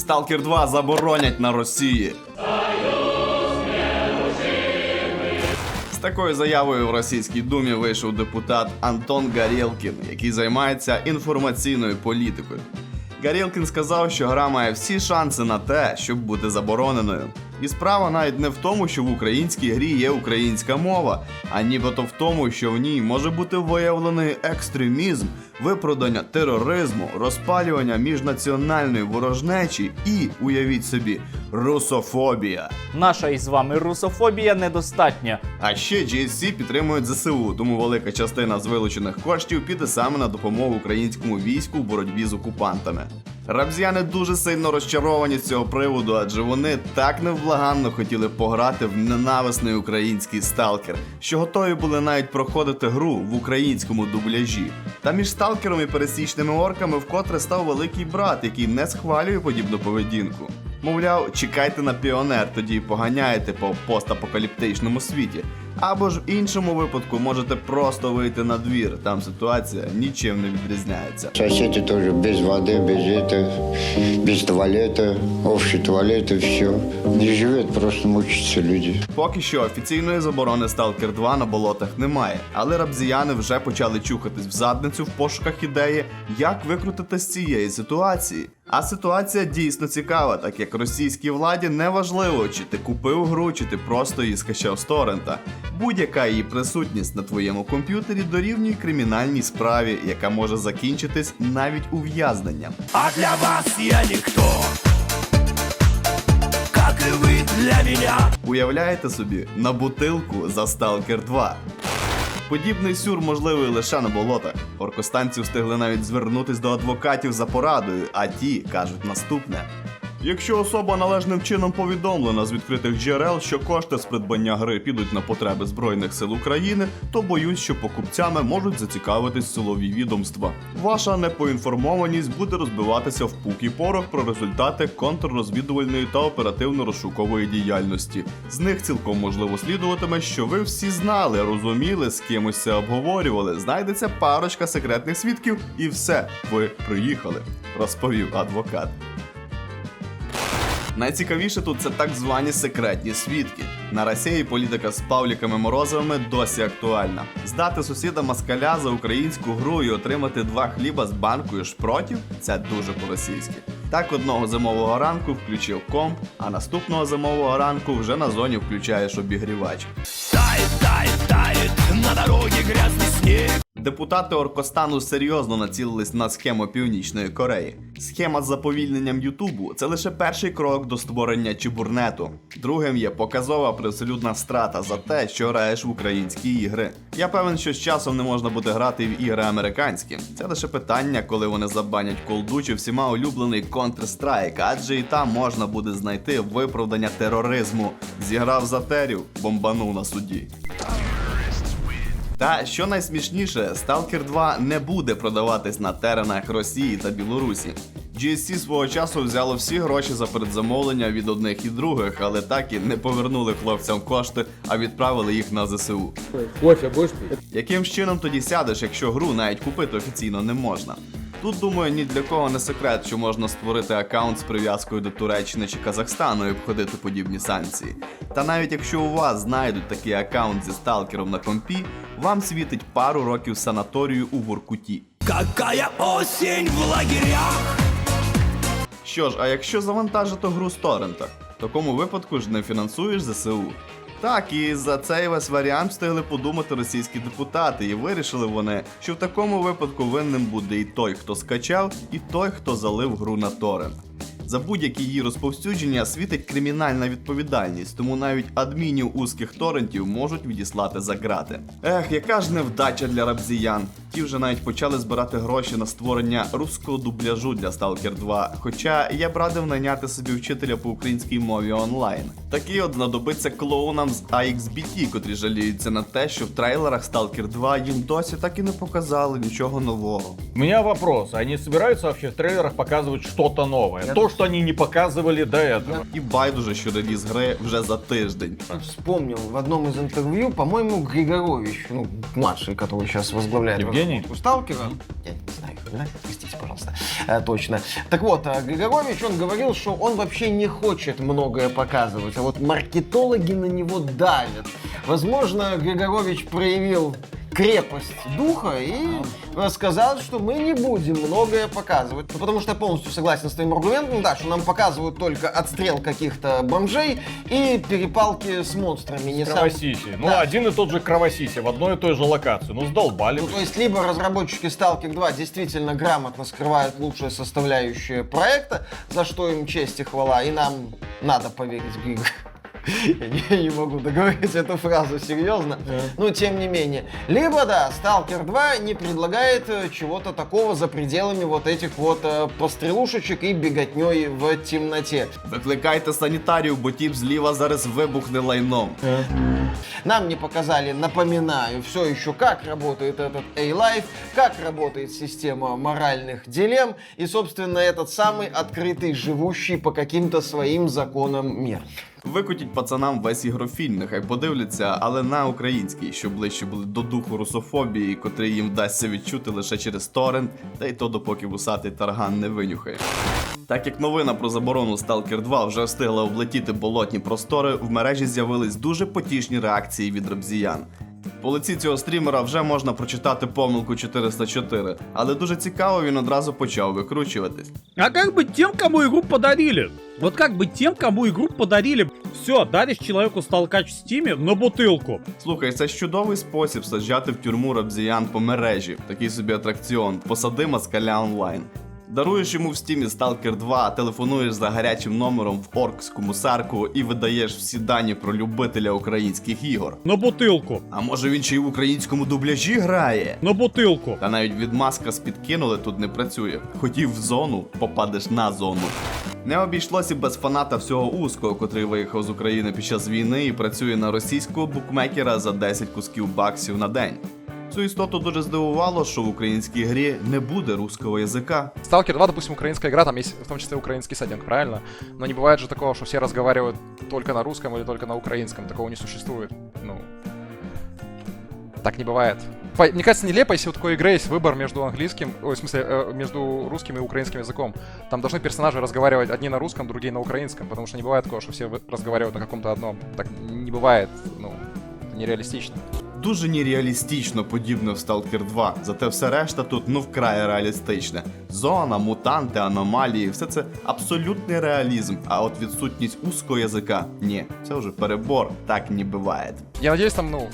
Сталкер 2 заборонять на Росії. З такою заявою в російській думі вийшов депутат Антон Гарєлкін, який займається інформаційною політикою. Гарєлкін сказав, що гра має всі шанси на те, щоб бути забороненою. І справа навіть не в тому, що в українській грі є українська мова, а нібито в тому, що в ній може бути виявлений екстремізм, виправдання тероризму, розпалювання міжнаціональної ворожнечі і, уявіть собі, русофобія. Наша із вами русофобія недостатня. А ще GSC підтримують ЗСУ, тому велика частина з вилучених коштів піде саме на допомогу українському війську в боротьбі з окупантами. Рабзяни дуже сильно розчаровані з цього приводу, адже вони так невблаганно хотіли пограти в ненависний український сталкер, що готові були навіть проходити гру в українському дубляжі. Та між сталкером і пересічними орками вкотре став великий брат, який не схвалює подібну поведінку. Мовляв, чекайте на піонер, тоді поганяєте по постапокаліптичному світі. Або ж в іншому випадку можете просто вийти на двір, там ситуація нічим не відрізняється. Соседи тоже без воды, без этого, без туалета, общий туалет и все. Не живет, просто мучатся люди. Поки що офіційної заборони Stalker 2 на болотах немає, але рабзіяни вже почали чухатись в задницю в пошуках ідеї, як викрутити з цієї ситуації. А ситуація дійсно цікава, так як російській владі не важливо, чи ти купив гру, чи ти просто її скачав з торрента. Будь-яка її присутність на твоєму комп'ютері дорівнює кримінальній справі, яка може закінчитись навіть ув'язненням. А для вас я никто Как и вы для меня Уявляєте собі на бутилку за Stalker 2. Подібний сюр можливий лише на болотах. Оркостанці встигли навіть звернутись до адвокатів за порадою, а ті кажуть наступне. Якщо особа належним чином повідомлена з відкритих джерел, що кошти з придбання гри підуть на потреби Збройних сил України, то боюсь, що покупцями можуть зацікавитись силові відомства. Ваша непоінформованість буде розбиватися в пух і порох про результати контррозвідувальної та оперативно-розшукової діяльності. З них цілком можливо слідуватиме, що ви всі знали, розуміли, з кимось це обговорювали. Знайдеться парочка секретних свідків, і все, ви приїхали, розповів адвокат. Найцікавіше тут це так звані секретні свідки. На Росії політика з Павліками Морозовими досі актуальна. Здати сусіда москаля за українську гру і отримати два хліба з банкою шпротів це дуже по-російськи. Так одного зимового ранку включив комп, а наступного зимового ранку вже на зоні включаєш обігрівач. Тает, тает, тает На дороге грязный снег Депутати Оркостану серйозно націлились на схему Північної Кореї. Схема з заповільненням Ютубу це лише перший крок до створення чебурнету. Другим є показова привселюдна страта за те, що граєш в українські ігри. Я певен, що з часом не можна буде грати в ігри американські. Це лише питання, коли вони забанять колду чи всіма улюблений Counter-Strike, адже і там можна буде знайти виправдання тероризму. Зіграв за терів, бомбанув на суді. Та що найсмішніше, Stalker 2 не буде продаватись на теренах Росії та Білорусі. GSC свого часу взяло всі гроші за передзамовлення від одних і других, але так і не повернули хлопцям кошти, а відправили їх на ЗСУ. Кофе будешь пить? Яким чином тоді сядеш, якщо гру навіть купити офіційно не можна? Тут думаю, ні для кого не секрет, що можна створити аккаунт з прив'язкою до Туреччини чи Казахстану і обходити подібні санкції. Та навіть якщо у вас знайдуть такий аккаунт зі сталкером на компі, вам світить пару років санаторію у Воркуті. Какая осень в лагерях Що ж, а якщо завантажити гру з торрента, в такому випадку ж не фінансуєш ЗСУ. Так, і за цей весь варіант встигли подумати російські депутати, і вирішили вони, що в такому випадку винним буде і той, хто скачав, і той, хто залив гру на торрент. За будь-які її розповсюдження світить кримінальна відповідальність, тому навіть адмінів узких торрентів можуть відіслати за грати. Ех, яка ж невдача для рабзіян. Ті вже навіть почали збирати гроші на створення руського дубляжу для Stalker 2. Хоча я б радив найняти собі вчителя по українській мові онлайн. Такий от знадобиться клоунам з AXBT, котрі жаліються на те, що в трейлерах Stalker 2 їм досі так і не показали нічого нового. У меня вопрос. Они собираются вообще в трейлерах показывать что-то новое? То, что они не показывали до этого. І байдуже, що реліз гри вже за тиждень. Вспомнил в одном из интервью, по-моему, Григорович, ну, младший, который сейчас возглавляет Евгений у сталкера. Я не знаю, да? простите, пожалуйста. Э, точно. Так вот, э, Григорович, он говорил, что он вообще не хочет многое показывать, а вот маркетологи на него давят. Возможно, Григорович проявил крепость духа и сказал, что мы не будем многое показывать. Ну, потому что я полностью согласен с твоим аргументом, да, что нам показывают только отстрел каких-то бомжей и перепалки с монстрами. Не сам- Кровосиси. Ну, Да. один и тот же Кровосиси в одной и той же локации. Ну, сдолбали. Ну, то есть, либо разработчики Stalker 2 действительно грамотно скрывают лучшие составляющие проекта, за что им честь и хвала, и нам надо поверить в Гига. Я не, не могу договорить эту фразу серьезно. Но тем не менее. Либо, да, Stalker 2 не предлагает э, чего-то такого за пределами вот этих вот э, пострелушечек и беготней в темноте. Викликайте санітарію, бо тіп зліва зараз вибухне лайном. Нам не показали, напоминаю, все еще как работает этот A-Life, как работает система моральных дилемм и, собственно, этот самый открытый, живущий по каким-то своим законам мир. Викотіть пацанам весь ігрофільм, нехай подивляться, але на український, щоб ближче були до духу русофобії, котрий їм вдасться відчути лише через торрент, та й то допоки вусатий тарган не винюхає. Так як новина про заборону Stalker 2 вже встигла облетіти болотні простори, в мережі з'явились дуже потішні реакції від рабзіян. По лиці цього стрімера вже можна прочитати помилку 404, але дуже цікаво він одразу почав викручуватись. А как быть тем, кому игру подарили? Вот как быть тем, кому игру подарили? Все, даришь человеку сталкач в стиме на бутылку. Слухай, це ж чудовий спосіб саджати в тюрму рабзіян по мережі. Такий собі атракціон. Посади москаля онлайн. Даруєш йому в стімі Stalker 2, телефонуєш за гарячим номером в оркську мусарку і видаєш всі дані про любителя українських ігор. На бутылку. А може він ще й в українському дубляжі грає? На бутылку. Та навіть відмазка з підкинули тут не працює. Хотів в зону, попадеш на зону. Не обійшлося без фаната всього узкого, котрий виїхав з України під час війни і працює на російського букмекера за 10 кусків баксів на день. Цю істоту дуже здивувало, що в українській грі не буде руського язика. Сталкер 2, допустим, украинская игра, там есть в том числе украинский сеттинг, правильно? Но не бывает же такого, что все разговаривают только на русском или только на украинском. Такого не существует. Ну, так не бывает. По- мне кажется, нелепо, если у такой игры есть выбор между английским, ой, в смысле, э, между русским и украинским языком. Там должны персонажи разговаривать одни на русском, другие на украинском, потому что не бывает такого, что все вы- разговаривают на каком-то одном. Так не бывает, ну, это нереалистично. Дуже нереалістично подібне в Stalker 2, зате все решта тут ну вкрай реалістичне. Зона, мутанти, аномалії, все це абсолютний реалізм. А от відсутність узкого язика ні, це вже перебор, так не буває. Я надеюсь, там, ну,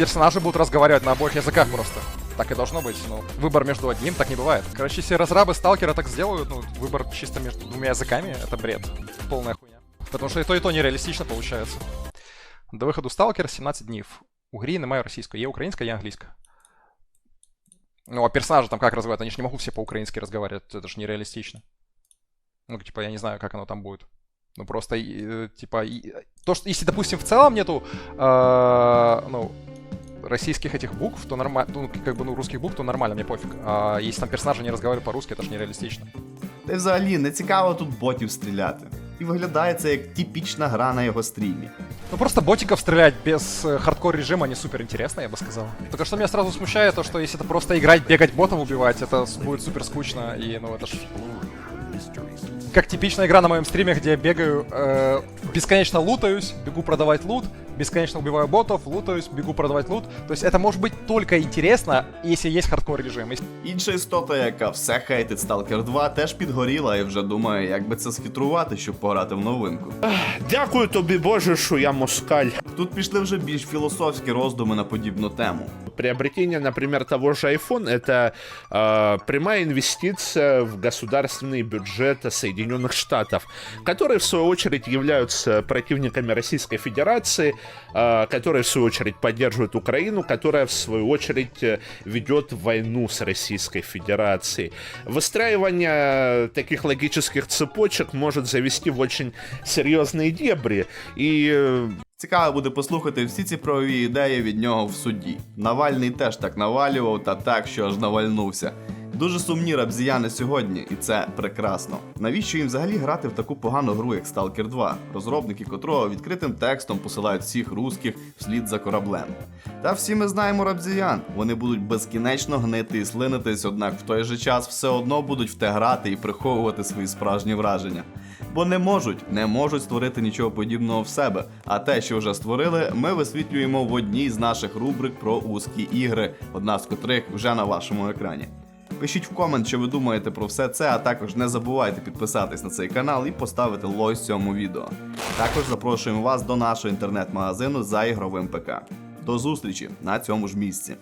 персонажи будут разговаривать на обоих языках просто. Так и должно быть. Ну, выбор между одним так не бывает. Короче, если разрабы сталкера так сделают, ну, выбор чисто между двумя языками, это бред. Полная хуйня. Потому что и то, и то нереалистично получается. До виходу сталкера 17 днів. У грі немає російської, є українська, є англійська. Ну, а персонажи там как разговаривают? Они же не могут все по-украински разговаривать, это же нереалистично. Ну, типа, я не знаю, как оно там будет. Ну, просто, и, э, типа, и- то, что, если, допустим, в целом нету, э, ну, российских этих букв, то нормально, ну, как бы, ну, русских букв, то нормально, мне пофиг. А если там персонажи не разговаривают по-русски, это же нереалистично. Та й взагалі не цікаво тут ботів стріляти. І виглядає це як типічна гра на його стрімі. Ну, просто ботиков стрелять без э, хардкор режима не супер интересно, я бы сказал. Только что меня сразу смущает то, что если это просто играть, бегать ботом убивать, это с- будет супер скучно, и, ну, это ж... Как типичная игра на моем стриме, где я бегаю, э, бесконечно лутаюсь, бегу продавать лут, бесконечно убиваю ботов, лутаюсь, бегу продавать лут. То есть это может быть только интересно, если есть хардкор режим. Если Інша істота, яка все хейтить Stalker 2, теж підгоріла і вже думає, як би це схитрувати, щоб пограти в новинку. Дякую тобі, Боже, що я москаль. Тут пішли вже більш філософські роздуми на подібну тему. Приобретение, например, того же iPhone это э, прямая инвестиция в государственный бюджет Соединенных Штатов, которые в свою очередь являются противниками Российской Федерации, э, которые в свою очередь поддерживают Украину, которая в свою очередь э, ведет войну с Российской Федерацией. Выстраивание таких логических цепочек может завести в очень серьезные дебри и э, Цікаво буде послухати всі ці правові ідеї від нього в суді. Навальний теж так навалював та так, що аж навальнувся. Дуже сумні рабзіяни сьогодні, і це прекрасно. Навіщо їм взагалі грати в таку погану гру, як Stalker 2, розробники котрого відкритим текстом посилають всіх русських вслід за кораблем? Та всі ми знаємо рабзіян. Вони будуть безкінечно гнити і слинитись, однак в той же час все одно будуть в те грати і приховувати свої справжні враження. Бо не можуть, не можуть створити нічого подібного в себе. А те, що вже створили, ми висвітлюємо в одній з наших рубрик про узкі ігри, одна з котрих вже на вашому екрані. Пишіть в комент, що ви думаєте про все це, а також не забувайте підписатись на цей канал і поставити лось цьому відео. Також запрошуємо вас до нашого інтернет-магазину за ігровим ПК. До зустрічі на цьому ж місці.